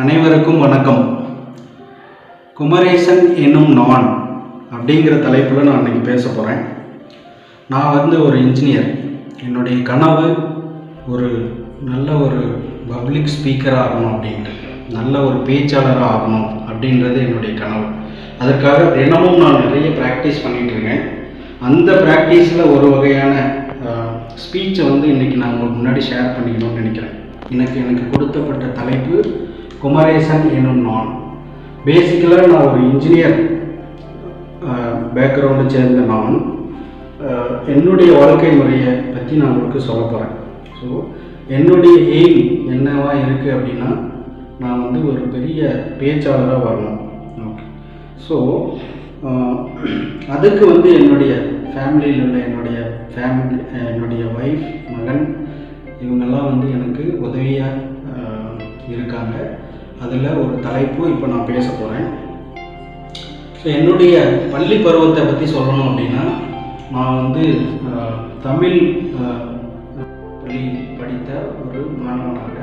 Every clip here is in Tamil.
அனைவருக்கும் வணக்கம். குமரேசன் என்னும் நான் அப்படிங்கிற தலைப்பில் நான் அன்றைக்கி பேச போகிறேன் நான் வந்து ஒரு இன்ஜினியர் என்னுடைய கனவு ஒரு நல்ல ஒரு பப்ளிக் ஸ்பீக்கராக ஆகணும் அப்படின்ட்டு நல்ல ஒரு பேச்சாளராக ஆகணும் அப்படின்றது என்னுடைய கனவு. அதற்காக தினமும் நான் நிறைய ப்ராக்டிஸ் பண்ணிட்டு இருக்கேன். அந்த ப்ராக்டிஸில் ஒரு வகையான ஸ்பீச்சை வந்து இன்றைக்கி நான் உங்களுக்கு முன்னாடி ஷேர் பண்ணிக்கணும்னு நினைக்கிறேன். எனக்கு எனக்கு கொடுத்தப்பட்ட தலைப்பு குமரேசன் என்னும் நான். பேசிக்கலாக நான் ஒரு இன்ஜினியர் பேக்ரவுண்டை சேர்ந்த நான். என்னுடைய வாழ்க்கை முறையை பற்றி நான் உங்களுக்கு சொல்ல போகிறேன் ஸோ என்னுடைய எய்ம் என்னவா இருக்குது அப்படின்னா நான் வந்து ஒரு பெரிய பேச்சாளராக வரணும். ஓகே ஸோ அதுக்கு வந்து என்னுடைய ஃபேமிலியில் உள்ள என்னுடைய ஃபேமிலி என்னுடைய ஒய்ஃப் மகன் இவங்கெல்லாம் வந்து எனக்கு உதவியாக இருக்காங்க. அதில் ஒரு தலைப்பு இப்போ நான் பேச போகிறேன் ஸோ என்னுடைய பள்ளி பருவத்தை பற்றி சொல்லணும் அப்படின்னா நான் வந்து தமிழ் பள்ளி படித்த ஒரு மாணவனாக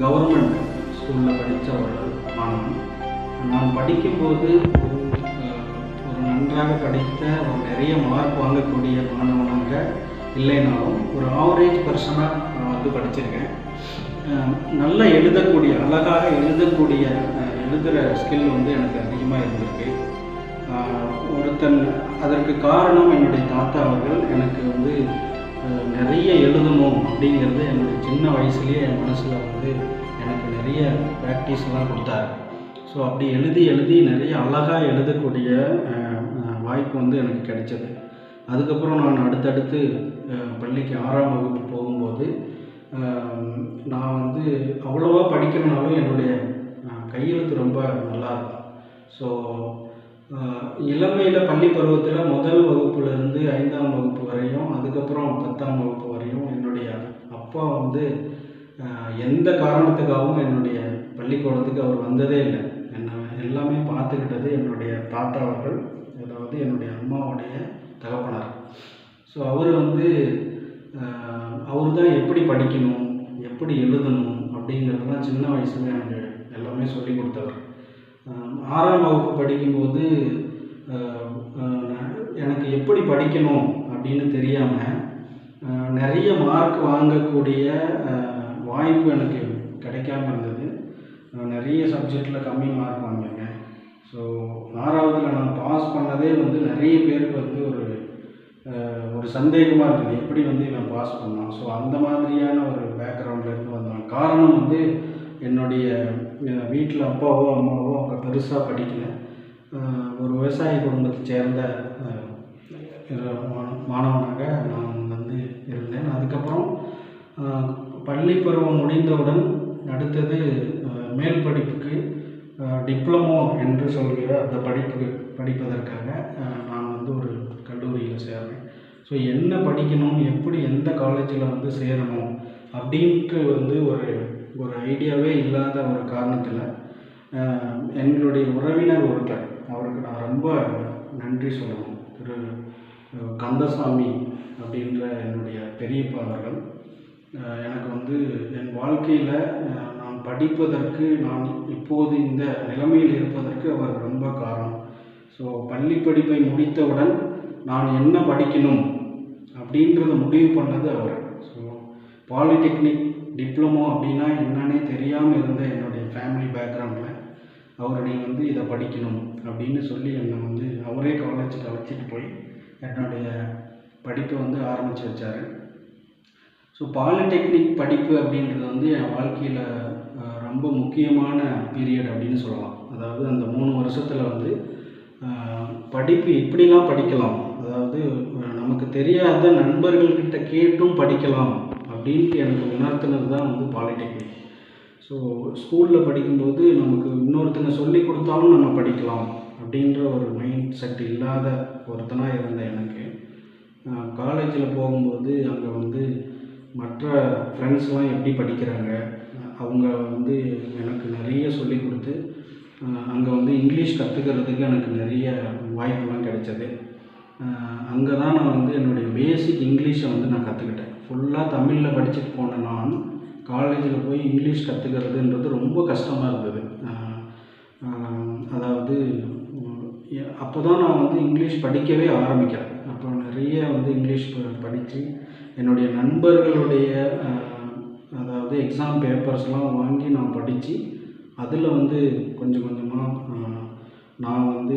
கவர்மெண்ட் ஸ்கூலில் படித்த ஒரு மாணவன். நான் படிக்கும்போது ஒரு ஒரு நன்றாக படித்த ஒரு நிறைய மார்க் வாங்கக்கூடிய மாணவனாக இல்லைனாலும் ஒரு ஆவரேஜ் பர்சனாக நான் வந்து படிச்சிருக்கேன். நல்லா எழுதக்கூடிய அழகாக எழுதக்கூடிய எழுதுகிற ஸ்கில் வந்து எனக்கு அதிகமாக இருந்திருக்கு. ஒருத்தன் அதற்கு காரணம் என்னுடைய தாத்தா அவர்கள் எனக்கு வந்து நிறைய எழுதணும் அப்படிங்கிறது என்னுடைய சின்ன வயசுலேயே என் மனசில் வந்து எனக்கு நிறைய ப்ராக்டிஸ்லாம் கொடுத்தாரு. ஸோ அப்படி எழுதி எழுதி நிறைய அழகாக எழுதக்கூடிய வாய்ப்பு வந்து எனக்கு கிடைச்சது. அதுக்கப்புறம் நான் அடுத்தடுத்து பள்ளிக்கு ஆறாம் வகுப்பு போகும்போது நான் வந்து அவ்வளோவா படிக்கணும்னாலும் என்னுடைய கையெழுத்து ரொம்ப நல்லா இருக்கும் ஸோ இளமையில் பள்ளி பருவத்தில் முதல் வகுப்புலேருந்து ஐந்தாம் வகுப்பு வரையும் அதுக்கப்புறம் பத்தாம் வகுப்பு வரையும் என்னுடைய அப்பா வந்து எந்த காரணத்துக்காகவும் என்னுடைய பள்ளிக்கூடத்துக்கு அவர் வந்ததே இல்லை. என்ன எல்லாமே பார்த்துக்கிட்டது என்னுடைய தாத்தா அவர்கள் அதாவது என்னுடைய அம்மாவுடைய தகப்பனார். ஸோ அவர் வந்து அவர் தான் எப்படி படிக்கணும் எப்படி எழுதணும் அப்படிங்கிறதெல்லாம் சின்ன வயசுல எனக்கு எல்லாமே சொல்லி கொடுத்தவர் ஆறாம் வகுப்பு படிக்கும்போது எனக்கு எப்படி படிக்கணும் அப்படின்னு தெரியாமல் நிறைய மார்க் வாங்கக்கூடிய வாய்ப்பு எனக்கு கிடைக்காம இருந்தது. நிறைய சப்ஜெக்டில் கம்மி மார்க் வாங்கியிருக்கேன். ஸோ ஆறாவதுல நான் பாஸ் பண்ணதே வந்து நிறைய பேருக்கு வந்து ஒரு ஒரு சந்தேகமாக இருந்தது எப்படி வந்து இவன் பாஸ் பண்ணான்? ஸோ அந்த மாதிரியான ஒரு பேக்ரவுண்டில் இருந்து வந்தான். காரணம் வந்து என்னுடைய வீட்டில் அப்பாவோ அம்மாவோ அவங்க பெருசாக படிக்கல. ஒரு விவசாய குடும்பத்தை சேர்ந்த மாணவனாக நான் வந்து இருந்தேன். அதுக்கப்புறம் பள்ளி பருவம் முடிந்தவுடன் அடுத்தது மேல் படிப்புக்கு டிப்ளமோ என்று சொல்கிற அந்த படிப்பு படிப்பதற்காக நான் வந்து ஒரு கல்லூரியில் சேர்றேன் ஸோ என்ன படிக்கணும் எப்படி எந்த காலேஜில் வந்து சேரணும் அப்படின்ட்டு வந்து ஒரு ஒரு ஐடியாவே இல்லாத ஒரு காரணத்தில் எங்களுடைய உறவினர் ஒருத்தர் அவருக்கு நான் ரொம்ப நன்றி சொல்லணும். திரு கந்தசாமி அப்படின்ற என்னுடைய பெரியப்பா அவர்கள். எனக்கு வந்து என் வாழ்க்கையில் நான் படிப்பதற்கு நான் இப்போது இந்த நிலைமையில் இருப்பதற்கு அவர் ரொம்ப காரணம். ஸோ பள்ளி படிப்பை முடித்தவுடன் நான் என்ன படிக்கணும் அப்படின்றத முடிவு பண்ணது அவர். ஸோ பாலிடெக்னிக் டிப்ளமோ அப்படின்னா என்னன்னே தெரியாமல் இருந்த என்னுடைய ஃபேமிலி பேக்ரவுண்டில் அவர் நீ வந்து இதை படிக்கணும் அப்படின்னு சொல்லி என்னை வந்து அவரே காலேஜுக்கு அழைச்சிட்டு போய் என்னுடைய படிப்பை வந்து ஆரம்பித்து வச்சார். ஸோ பாலிடெக்னிக் படிப்பு அப்படின்றது வந்து என் வாழ்க்கையில் ரொம்ப முக்கியமான பீரியட் அப்படின்னு சொல்லலாம். அதாவது அந்த மூணு வருஷத்தில் வந்து படிப்பு இப்படிலாம் படிக்கலாம் நமக்கு தெரியாத நண்பர்கள்கிட்ட கேட்டும் படிக்கலாம் அப்படின்ட்டு எனக்கு உணர்த்தினது தான் வந்து பாலிடெக்னிக் ஸோ ஸ்கூலில் படிக்கும்போது நமக்கு இன்னொருத்தங்க சொல்லி கொடுத்தாலும் நம்ம படிக்கலாம் அப்படின்ற ஒரு மைண்ட் செட் இல்லாத ஒருத்தனாக இருந்த எனக்கு. காலேஜில் போகும்போது அங்கே வந்து மற்ற ஃப்ரெண்ட்ஸ்லாம் எப்படி படிக்கிறாங்க அவங்க வந்து எனக்கு நிறைய சொல்லி கொடுத்து அங்கே வந்து இங்கிலீஷ் கற்றுக்கிறதுக்கு எனக்கு நிறைய வாய்ப்புலாம் கிடைச்சது. அங்கே தான் நான் வந்து என்னுடைய பேசிக் இங்கிலீஷை வந்து நான் கற்றுக்கிட்டேன் ஃபுல்லாக தமிழில் படிச்சுட்டு போன நான் காலேஜில் போய் இங்கிலீஷ் கற்றுக்கிறதுன்றது ரொம்ப கஷ்டமாக இருந்தது. அதாவது அப்போ தான் நான் வந்து இங்கிலீஷ் படிக்கவே ஆரம்பிக்கிறேன். அப்போ நிறைய வந்து இங்கிலீஷ் படித்து என்னுடைய நண்பர்களுடைய அதாவது எக்ஸாம் பேப்பர்ஸ்லாம் வாங்கி நான் படித்து அதில் வந்து கொஞ்சம் கொஞ்சமாக நான் வந்து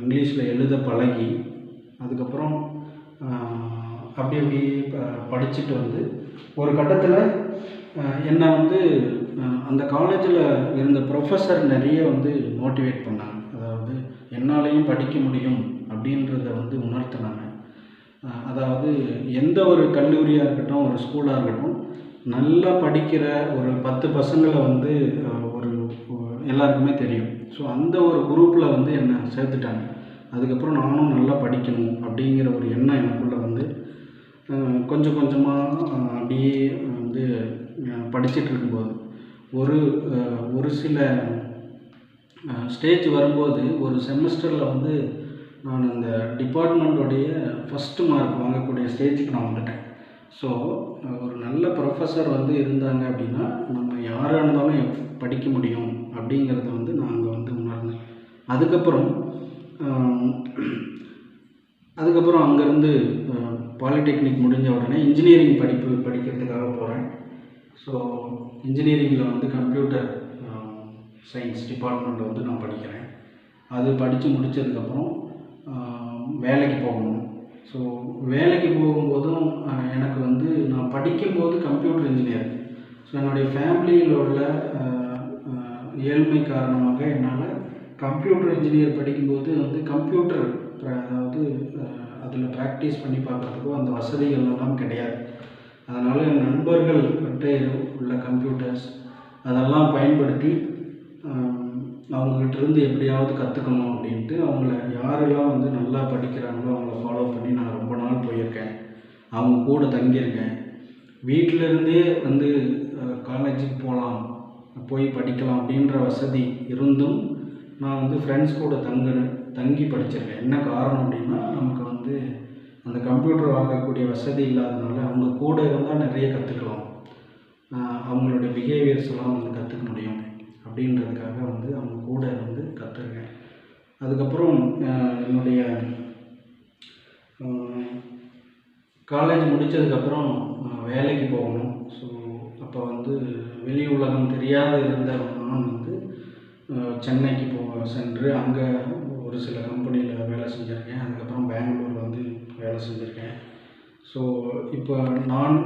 இங்கிலீஷில் எழுத பழகி அதுக்கப்புறம் அப்படி அப்படி ப- படிச்சுட்டு வந்து ஒரு கட்டத்தில் என்னை வந்து அந்த காலேஜில் இருந்த ப்ரொஃபஸர் நிறைய வந்து மோட்டிவேட் பண்ணாங்க. அதாவது என்னாலையும் படிக்க முடியும் அப்படின்றத வந்து உணர்த்தினாங்க. அதாவது எந்த ஒரு கல்லூரியாக இருக்கட்டும் ஒரு ஸ்கூலாக இருக்கட்டும் நல்லா படிக்கிற ஒரு பத்து பசங்களை வந்து ஒரு எல்லாருக்குமே தெரியும். ஸோ அந்த ஒரு குரூப்பில் வந்து என்னை சேர்த்துட்டாங்க. அதுக்கப்புறம் நானும் நல்லா படிக்கணும் அப்படிங்கிற ஒரு எண்ணம் எனக்குள்ளே வந்து கொஞ்சம் கொஞ்சமாக அப்படியே வந்து படிச்சுட்டு இருக்கும்போது ஒரு ஒரு சில ஸ்டேஜ் வரும்போது ஒரு செமஸ்டரில் வந்து நான் அந்த டிபார்ட்மெண்ட்டோடைய ஃபஸ்ட்டு மார்க் வாங்கக்கூடிய ஸ்டேஜுக்கு நான் வந்துட்டேன். ஸோ ஒரு நல்ல ப்ரொஃபஸர் வந்து இருந்தாங்க அப்படின்னா நம்ம யாராக இருந்தாலும் படிக்க முடியும் அப்படிங்கிறத வந்து நான் அங்கே வந்து உணர்ந்தேன். அதுக்கப்புறம் அதுக்கப்புறம் அங்கேருந்து பாலிடெக்னிக் முடிஞ்ச உடனே இன்ஜினியரிங் படிப்பு படிக்கிறதுக்காக போகிறேன் ஸோ இன்ஜினியரிங்கில் வந்து கம்ப்யூட்டர் சயின்ஸ் டிபார்ட்மெண்ட்டில் வந்து நான் படிக்கிறேன். அது படித்து முடித்ததுக்கப்புறம் வேலைக்கு போகணும். ஸோ வேலைக்கு போகும்போதும் எனக்கு வந்து நான் படிக்கும்போது கம்ப்யூட்டர் இன்ஜினியர் ஸோ என்னுடைய ஃபேமிலியில் உள்ள ஏழ்மை காரணமாக என்னால் கம்ப்யூட்டர் இன்ஜினியர் படிக்கும்போது வந்து கம்ப்யூட்டர் அதாவது அதில் ப்ராக்டிஸ் பண்ணி பார்க்குறதுக்கோ அந்த வசதிகள் எல்லாம் கிடையாது. அதனால் என் நண்பர்கள் கிட்ட உள்ள கம்ப்யூட்டர்ஸ் அதெல்லாம் பயன்படுத்தி அவங்ககிட்டருந்து எப்படியாவது கற்றுக்கணும் அப்படின்ட்டு அவங்கள யாரெல்லாம் வந்து நல்லா படிக்கிறாங்களோ அவங்கள ஃபாலோ பண்ணி நான் ரொம்ப நாள் போயிருக்கேன். அவங்க கூட தங்கியிருக்கேன். வீட்டில இருந்தே வந்து காலேஜுக்கு போகலாம் போய் படிக்கலாம் அப்படின்ற வசதி இருந்தும் நான் வந்து ஃப்ரெண்ட்ஸ் கூட தங்க தங்கி படிச்சிருக்கேன். என்ன காரணம் அப்படின்னா நமக்கு வந்து அந்த கம்ப்யூட்டர் வாங்கக்கூடிய வசதி இல்லாதனால அவங்க கூட இருந்தால் நிறைய கற்றுக்கலாம் அவங்களுடைய பிஹேவியர்ஸ் எல்லாம் வந்து கற்றுக்க முடியும் அப்படின்றதுக்காக வந்து அவங்க கூட வந்து கற்றுருக்கேன் அதுக்கப்புறம் என்னுடைய காலேஜ் முடித்ததுக்கப்புறம் வேலைக்கு போகணும். ஸோ அப்போ வந்து வெளி உலகம் தெரியாத இருந்த நான் வந்து சென்னைக்கு போ சென்று அங்கே ஒரு சில கம்பெனியில் வேலை செஞ்சுருக்கேன். அதுக்கப்புறம் பெங்களூர் வந்து வேலை செஞ்சுருக்கேன். ஸோ இப்போ நான்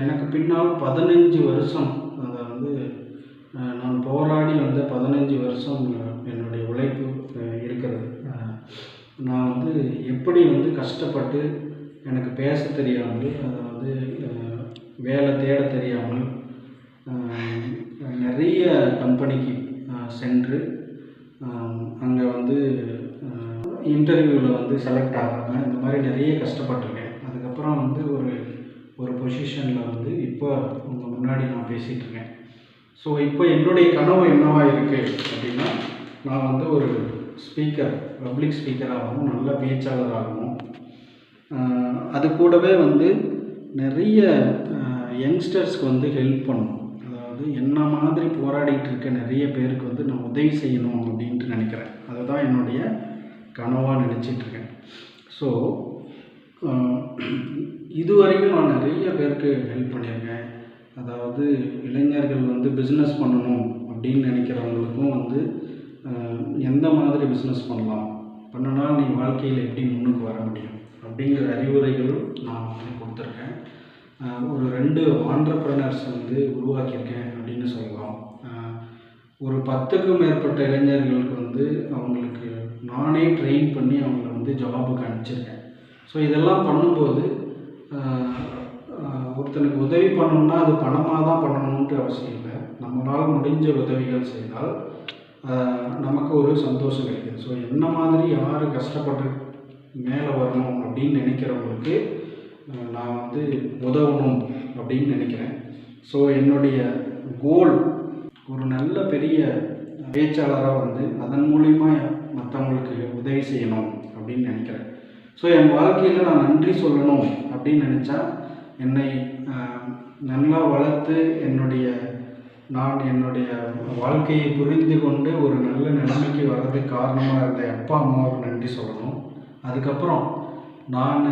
எனக்கு பின்னால் பதினஞ்சு வருஷம் அதை வந்து நான் போராடி வந்த பதினஞ்சு வருஷம் என்னுடைய உழைப்பு இருக்கிறது. நான் வந்து எப்படி வந்து கஷ்டப்பட்டு எனக்கு பேச தெரியாமல் அதை வந்து வேலை தேட தெரியாமல் நிறைய கம்பெனிக்கு சென்று அங்கே வந்து இன்டர்வியூவில் வந்து செலக்ட் ஆகாமல் இந்த மாதிரி நிறைய கஷ்டப்பட்டிருக்கேன். அதுக்கப்புறம் வந்து ஒரு ஒரு பொசிஷனில் வந்து இப்போ உங்கள் முன்னாடி நான் பேசிகிட்ருக்கேன் ஸோ இப்போ என்னுடைய கனவு என்னவாக இருக்குது அப்படின்னா நான் வந்து ஒரு ஸ்பீக்கர் பப்ளிக் ஸ்பீக்கராகவும் நல்ல பேச்சாளராகவும் அது கூடவே வந்து நிறைய யங்ஸ்டர்ஸ்க்கு வந்து ஹெல்ப் பண்ணும். அதாவது மாதிரி போராடிட்டு இருக்க நிறைய பேருக்கு வந்து நான் உதவி செய்யணும் அப்படின்ட்டு நினைக்கிறேன். அதை தான் என்னுடைய கனவாக நினச்சிட்ருக்கேன் ஸோ இதுவரைக்கும் நான் நிறைய பேருக்கு ஹெல்ப் பண்ணியிருக்கேன். அதாவது இளைஞர்கள் வந்து பிஸ்னஸ் பண்ணணும் அப்படின்னு நினைக்கிறவங்களுக்கும் வந்து எந்த மாதிரி பிஸ்னஸ் பண்ணலாம்? பண்ணினா நீ வாழ்க்கையில் எப்படி முன்னுக்கு வர முடியும்? அப்படிங்கிற அறிவுரைகளும் நான் வந்து கொடுத்துருக்கேன். ஒரு ரெண்டு ஆண்டர்பிரனர்ஸ் வந்து உருவாக்கியிருக்கேன் அப்படின்னு சொல்லலாம். ஒரு பத்துக்கும் மேற்பட்ட இளைஞர்களுக்கு வந்து அவங்களுக்கு நானே ட்ரெயின் பண்ணி அவங்கள வந்து ஜாபுக்கு அனுப்பிச்சிருக்கேன். ஸோ இதெல்லாம் பண்ணும்போது ஒருத்தனுக்கு உதவி பண்ணணும்னா அது பணமாக தான் பண்ணணுன்ட்டு அவசியம் இல்லை. நம்மளால் முடிஞ்ச உதவிகள் செய்தால் நமக்கு ஒரு சந்தோஷம் கிடைக்குது. ஸோ என்ன மாதிரி யார் கஷ்டப்பட்டு மேலே வரணும் அப்படின்னு நினைக்கிறவங்களுக்கு நான் வந்து உதவணும் அப்படின்னு நினைக்கிறேன். ஸோ என்னுடைய கோல் ஒரு நல்ல பெரிய பேச்சாளராக வந்து அதன் மூலிமா மற்றவங்களுக்கு உதவி செய்யணும் அப்படின்னு நினைக்கிறேன். ஸோ என் வாழ்க்கையில் நான் நன்றி சொல்லணும் அப்படின்னு நினச்சா என்னை நல்லா வளர்த்து என்னுடைய நான் என்னுடைய வாழ்க்கையை புரிந்து கொண்டு ஒரு நல்ல நிலைமைக்கு வர்றதுக்கு காரணமாக இருந்த அப்பா அம்மாவுக்கு நன்றி சொல்லணும். அதுக்கப்புறம் நான்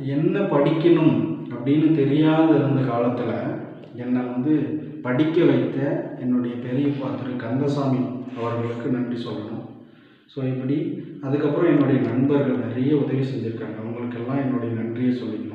என்ன படிக்கணும் அப்படின்னு தெரியாத இருந்த காலத்தில் என்னை வந்து படிக்க வைத்த என்னுடைய பெரியப்பா திரு கந்தசாமி அவர்களுக்கு நன்றி சொல்லணும். ஸோ இப்படி அதுக்கப்புறம் என்னுடைய நண்பர்கள் நிறைய உதவி செஞ்சுருக்காங்க. அவங்களுக்கெல்லாம் என்னுடைய நன்றியை சொல்லிக்கணும்.